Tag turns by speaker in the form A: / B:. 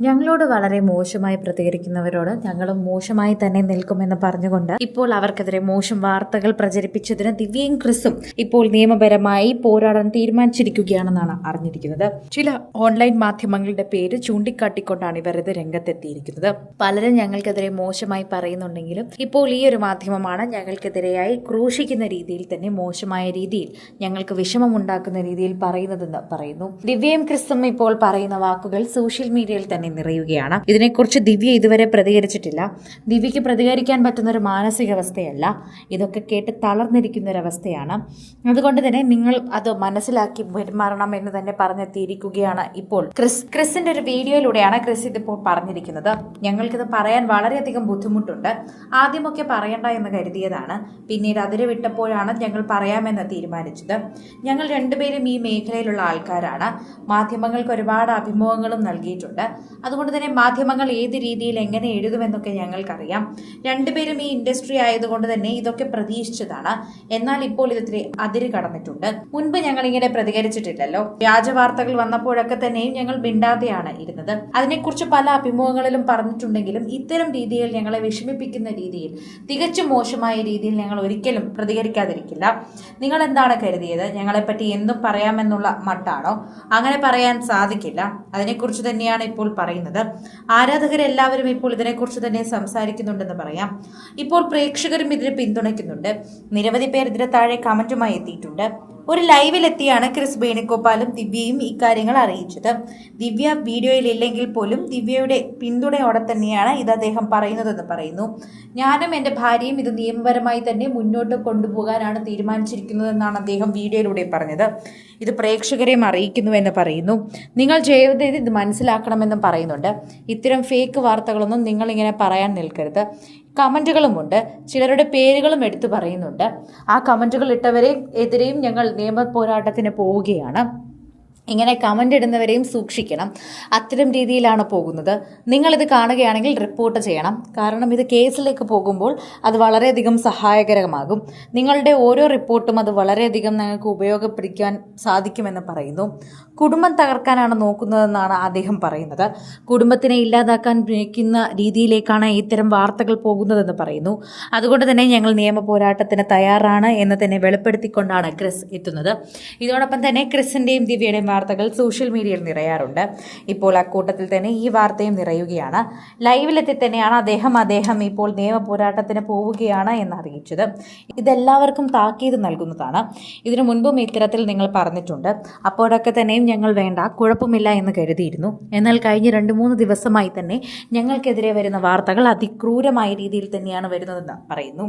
A: ഞങ്ങളോട് വളരെ മോശമായി പ്രതികരിക്കുന്നവരോട് ഞങ്ങളും മോശമായി തന്നെ നിൽക്കുമെന്ന് പറഞ്ഞുകൊണ്ട് ഇപ്പോൾ അവർക്കെതിരെ മോശം വാർത്തകൾ പ്രചരിപ്പിച്ചതിന് ദിവ്യയും ക്രിസും ഇപ്പോൾ നിയമപരമായി പോരാടാൻ തീരുമാനിച്ചിരിക്കുകയാണെന്നാണ് അറിഞ്ഞിരിക്കുന്നത്. ചില ഓൺലൈൻ മാധ്യമങ്ങളുടെ പേര് ചൂണ്ടിക്കാട്ടിക്കൊണ്ടാണ് ഇവർ ഇത് രംഗത്തെത്തിയിരിക്കുന്നത്. പലരും ഞങ്ങൾക്കെതിരെ മോശമായി പറയുന്നുണ്ടെങ്കിലും ഇപ്പോൾ ഈ ഒരു മാധ്യമമാണ് ഞങ്ങൾക്കെതിരെയായി ക്രൂശിക്കുന്ന രീതിയിൽ തന്നെ മോശമായ രീതിയിൽ ഞങ്ങൾക്ക് വിഷമമുണ്ടാക്കുന്ന രീതിയിൽ പറയുന്നതെന്ന് പറയുന്നു. ദിവ്യയും ക്രിസ്തും ഇപ്പോൾ പറയുന്ന വാക്കുകൾ സോഷ്യൽ മീഡിയയിൽ തന്നെ നിറയുകയാണ്. ഇതിനെക്കുറിച്ച് ദിവ്യ ഇതുവരെ പ്രതികരിച്ചിട്ടില്ല. ദിവ്യയ്ക്ക് പ്രതികരിക്കാൻ പറ്റുന്ന ഒരു മാനസികാവസ്ഥയല്ല. ഇതൊക്കെ കേട്ട് തളർന്നിരിക്കുന്ന ഒരവസ്ഥയാണ് അതുകൊണ്ട് തന്നെ നിങ്ങൾ അത് മനസ്സിലാക്കി പെരുമാറണം എന്ന് തന്നെ പറഞ്ഞെത്തിയിരിക്കുകയാണ് ഇപ്പോൾ ക്രിസ്. ക്രിസിന്റെ ഒരു വീഡിയോയിലൂടെയാണ് ക്രിസ് ഇതിപ്പോൾ പറഞ്ഞിരിക്കുന്നത്. ഞങ്ങൾക്കിത് പറയാൻ വളരെയധികം ബുദ്ധിമുട്ടുണ്ട്. ആദ്യമൊക്കെ പറയണ്ട എന്ന് കരുതിയതാണ്. പിന്നീട് അതിര് വിട്ടപ്പോഴാണ് ഞങ്ങൾ പറയാമെന്ന് തീരുമാനിച്ചത്. ഞങ്ങൾ രണ്ടുപേരും ഈ മേഖലയിലുള്ള ആൾക്കാരാണ്. മാധ്യമങ്ങൾക്ക് ഒരുപാട് അഭിമുഖങ്ങളും നൽകിയിട്ടുണ്ട്. അതുകൊണ്ട് തന്നെ മാധ്യമങ്ങൾ ഏത് രീതിയിൽ എങ്ങനെ എഴുതുമെന്നൊക്കെ ഞങ്ങൾക്കറിയാം. രണ്ടുപേരും ഈ ഇൻഡസ്ട്രി ആയതുകൊണ്ട് തന്നെ ഇതൊക്കെ പ്രതീക്ഷിച്ചതാണ്. എന്നാൽ ഇപ്പോൾ ഇതിരി അതിര് കടന്നിട്ടുണ്ട്. മുൻപ് ഞങ്ങൾ ഇങ്ങനെ പ്രതികരിച്ചിട്ടില്ലല്ലോ. വ്യാജ വാർത്തകൾ വന്നപ്പോഴൊക്കെ തന്നെയും ഞങ്ങൾ മിണ്ടാതെയാണ് ഇരുന്നത്. അതിനെക്കുറിച്ച് പല അഭിമുഖങ്ങളിലും പറഞ്ഞിട്ടുണ്ടെങ്കിലും ഇത്തരം രീതിയിൽ ഞങ്ങളെ വിഷമിപ്പിക്കുന്ന രീതിയിൽ തികച്ചും മോശമായ രീതിയിൽ ഞങ്ങൾ ഒരിക്കലും പ്രതികരിക്കാതിരിക്കില്ല. നിങ്ങൾ എന്താണ് കരുതിയത്? ഞങ്ങളെപ്പറ്റി എന്തും പറയാമെന്നുള്ള മട്ടാണോ? അങ്ങനെ പറയാൻ സാധിക്കില്ല. അതിനെക്കുറിച്ച് തന്നെയാണ് ഇപ്പോൾ പറയുന്നത്. ആരാധകരെല്ലാവരും ഇപ്പോൾ ഇതിനെക്കുറിച്ച് തന്നെ സംസാരിക്കുന്നുണ്ടെന്ന് പറയാം. ഇപ്പോൾ പ്രേക്ഷകരും ഇതിനെ പിന്തുണയ്ക്കുന്നുണ്ട്. നിരവധി പേർ ഇതിന് താഴെ കമന്റുമായി എത്തിയിട്ടുണ്ട്. ഒരു ലൈവിലെത്തിയാണ് ക്രിസ് വേണുഗോപാലും ദിവ്യയും ഇക്കാര്യങ്ങൾ അറിയിച്ചത്. ദിവ്യ വീഡിയോയിലില്ലെങ്കിൽ പോലും ദിവ്യയുടെ പിന്തുണയോടെ തന്നെയാണ് ഇത് അദ്ദേഹം പറയുന്നതെന്ന് പറയുന്നു. ഞാനും എന്റെ ഭാര്യയും ഇത് നിയമപരമായി തന്നെ മുന്നോട്ട് കൊണ്ടുപോകാനാണ് തീരുമാനിച്ചിരിക്കുന്നതെന്നാണ് അദ്ദേഹം വീഡിയോയിലൂടെ പറഞ്ഞത്. ഇത് പ്രേക്ഷകരെയും അറിയിക്കുന്നുവെന്ന് പറയുന്നു. നിങ്ങൾ ജയവദേത് ഇത് മനസ്സിലാക്കണമെന്നും പറയുന്നുണ്ട്. ഇത്തരം ഫേക്ക് വാർത്തകളൊന്നും നിങ്ങളിങ്ങനെ പറയാൻ നിൽക്കരുത്. കമന്റുകളുമുണ്ട് ചിലരുടെ പേരുകളും എടുത്തു പറയുന്നുണ്ട്. ആ കമന്റുകൾ ഇട്ടവരെ എതിരെയും ഞങ്ങൾ നിയമ പോരാട്ടത്തിന് പോവുകയാണ്. ഇങ്ങനെ കമന്റ് ഇടുന്നവരെയും സൂക്ഷിക്കണം. അത്തരം രീതിയിലാണ് പോകുന്നത്. നിങ്ങളിത് കാണുകയാണെങ്കിൽ റിപ്പോർട്ട് ചെയ്യണം. കാരണം ഇത് കേസിലേക്ക് പോകുമ്പോൾ അത് വളരെയധികം സഹായകരമാകും. നിങ്ങളുടെ ഓരോ റിപ്പോർട്ടും അത് വളരെയധികം നിങ്ങൾക്ക് ഉപയോഗപ്പെടുത്താൻ സാധിക്കുമെന്ന് പറയുന്നു. കുടുംബം തകർക്കാനാണ് നോക്കുന്നതെന്നാണ് അദ്ദേഹം പറയുന്നത്. കുടുംബത്തിനെ ഇല്ലാതാക്കാൻ ശ്രമിക്കുന്ന രീതിയിലേക്കാണ് ഇത്തരം വാർത്തകൾ പോകുന്നതെന്ന് പറയുന്നു. അതുകൊണ്ട് തന്നെ ഞങ്ങൾ നിയമ പോരാട്ടത്തിന് തയ്യാറാണ് എന്ന് തന്നെ വെളിപ്പെടുത്തിക്കൊണ്ടാണ് ക്രിസ് എത്തുന്നത്. ഇതോടൊപ്പം തന്നെ ക്രിസിന്റെയും ദിവ്യയുടെയും വാർത്തകൾ സോഷ്യൽ മീഡിയയിൽ നിറയാറുണ്ട്. ഇപ്പോൾ അക്കൂട്ടത്തിൽ തന്നെ ഈ വാർത്തയും നിറയുകയാണ്. ലൈവിലെത്തി തന്നെയാണ് അദ്ദേഹം. അദ്ദേഹം ഇപ്പോൾ നിയമ പോരാട്ടത്തിന് പോവുകയാണ് എന്ന് അറിയിച്ചത് ഇതെല്ലാവർക്കും താക്കീത് നൽകുന്നതാണ്. ഇതിനു മുൻപും ഇത്തരത്തിൽ നിങ്ങൾ പറഞ്ഞിട്ടുണ്ട്. അപ്പോഴൊക്കെ തന്നെയും ഞങ്ങൾ വേണ്ട കുഴപ്പമില്ല എന്ന് കരുതിയിരുന്നു. എന്നാൽ കഴിഞ്ഞ രണ്ട് മൂന്ന് ദിവസമായി തന്നെ ഞങ്ങൾക്കെതിരെ വരുന്ന വാർത്തകൾ അതിക്രൂരമായ രീതിയിൽ തന്നെയാണ് വരുന്നതെന്ന് പറയുന്നു.